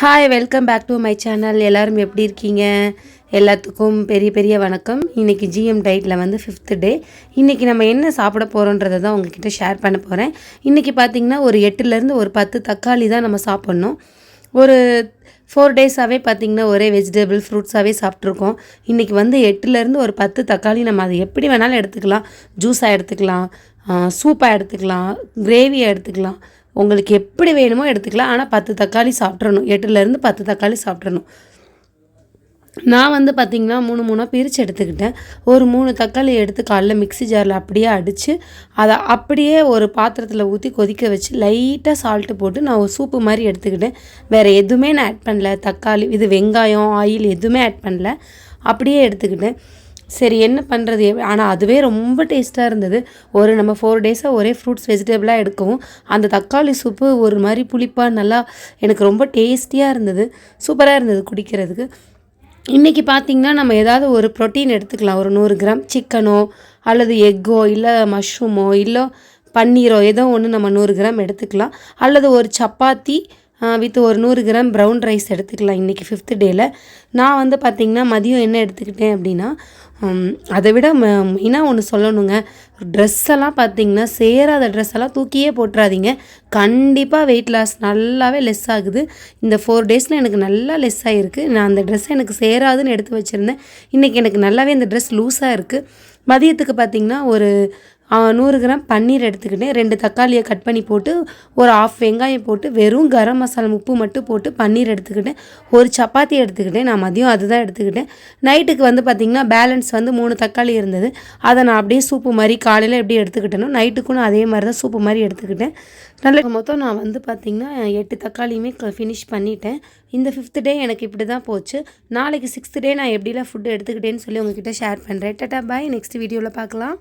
Hi welcome back to my channel எல்லோரும் எப்படி இருக்கீங்க? எல்லாத்துக்கும் பெரிய பெரிய வணக்கம். இன்றைக்கி ஜிஎம் டயட்டில் வந்து ஃபிஃப்த்து டே இன்றைக்கி நம்ம என்ன சாப்பிட போகிறோன்றதை தான் உங்ககிட்ட ஷேர் பண்ண போகிறேன் இன்றைக்கி பார்த்திங்கன்னா ஒரு எட்டுலேருந்து ஒரு பத்து தக்காளி தான் நம்ம சாப்பிட்ணும். ஒரு ஃபோர் டேஸாகவே பார்த்திங்கன்னா ஒரே வெஜிடபிள் ஃப்ரூட்ஸாகவே சாப்பிட்ருக்கோம் இன்றைக்கி வந்து எட்டுலேருந்து ஒரு பத்து தக்காளி நம்ம அதை எப்படி வேணாலும் எடுத்துக்கலாம். ஜூஸாக எடுத்துக்கலாம். சூப்பாக எடுத்துக்கலாம். கிரேவியாக எடுத்துக்கலாம். உங்களுக்கு எப்படி வேணுமோ எடுத்துக்கலாம். ஆனால் பத்து தக்காளி சாப்பிட்றணும் எட்டுலேருந்து பத்து தக்காளி சாப்பிட்றணும் நான் வந்து பார்த்திங்கன்னா மூணு மூணாக பிரித்து எடுத்துக்கிட்டேன். ஒரு மூணு தக்காளி எடுத்து காலைல மிக்ஸி ஜாரில் அப்படியே அடித்து அதை அப்படியே ஒரு பாத்திரத்தில் ஊற்றி கொதிக்க வச்சு லைட்டாக சால்ட்டு போட்டு நான் ஒரு சூப்பு மாதிரி எடுத்துக்கிட்டேன். வேறு எதுவுமே நான் ஆட் பண்ணல. தக்காளி இது வெங்காயம் ஆயில் எதுவுமே ஆட் பண்ணல. அப்படியே எடுத்துக்கிட்டேன். சரி என்ன பண்ணுறது ஆனால் அதுவே ரொம்ப டேஸ்ட்டாக இருந்தது. ஒரு நம்ம ஃபோர் டேஸாக ஒரே ஃப்ரூட்ஸ் வெஜிடபிளாக எடுக்கவும் அந்த தக்காளி சூப்பு ஒரு மாதிரி புளிப்பாக நல்லா எனக்கு ரொம்ப டேஸ்டியாக இருந்தது. சூப்பராக இருந்தது குடிக்கிறதுக்கு. இன்றைக்கி பார்த்திங்கன்னா நம்ம ஏதாவது ஒரு ப்ரோட்டீன் எடுத்துக்கலாம். ஒரு நூறு கிராம் சிக்கனோ அல்லது எக்கோ இல்லை மஷ்ரூமோ இல்லை பன்னீரோ ஏதோ ஒன்று நம்ம நூறு கிராம் எடுத்துக்கலாம். அல்லது ஒரு சப்பாத்தி வித் ஒரு நூறு கிராம் ப்ரௌன் ரைஸ் எடுத்துக்கலாம் இன்றைக்கி ஃபிஃப்த்து டேயில் நான் வந்து பார்த்திங்கன்னா மதியம் என்ன எடுத்துக்கிட்டேன் அப்படின்னா அதை விட மெயினாக ஒன்று சொல்லணுங்க. ட்ரெஸ் எல்லாம் பார்த்திங்கன்னா சேராத ட்ரெஸ் எல்லாம் தூக்கியே போட்டுறாதீங்க. கண்டிப்பாக வெயிட் லாஸ் நல்லாவே லெஸ் ஆகுது. இந்த ஃபோர் டேஸில் எனக்கு நல்லா லெஸ் ஆகிருக்கு நான் அந்த ட்ரெஸ்ஸை எனக்கு சேராதுன்னு எடுத்து வச்சுருந்தேன். இன்றைக்கி எனக்கு நல்லாவே இந்த ட்ரெஸ் லூஸாக இருக்குது மதியத்துக்கு பார்த்திங்கன்னா ஒரு நூறு கிராம் பன்னீர் எடுத்துக்கிட்டேன் ரெண்டு தக்காளியை கட் பண்ணி போட்டு ஒரு ஆஃப் வெங்காயம் போட்டு வெறும் கரம் மசாலா உப்பு மட்டும் போட்டு பன்னீர் எடுத்துக்கிட்டேன் ஒரு சப்பாத்தி எடுத்துக்கிட்டேன் நான் மதியம் அதுதான் எடுத்துக்கிட்டேன். நைட்டுக்கு வந்து பார்த்திங்கன்னா பேலன்ஸ் வந்து மூணு தக்காளி இருந்தது. அதை நான் அப்படியே சூப்பு மாதிரி காலையில் எப்படி எடுத்துக்கிட்டேனோ நைட்டுக்கும் நான் அதே மாதிரி தான் சூப்பு மாதிரி எடுத்துக்கிட்டேன். நல்ல மொத்தம் நான் வந்து பார்த்திங்கன்னா எட்டு தக்காளியுமே ஃபினிஷ் பண்ணிட்டேன். இந்த ஃபிஃப்த் டே எனக்கு இப்படி தான் போச்சு. நாளைக்கு சிக்ஸ்த் டே நான் எப்படிலாம் ஃபுட்டு எடுத்துக்கிட்டேன்னு சொல்லி உங்ககிட்ட ஷேர் பண்ணுறேன் டட்டா பாய் நெக்ஸ்ட் வீடியோவில் பார்க்கலாம்.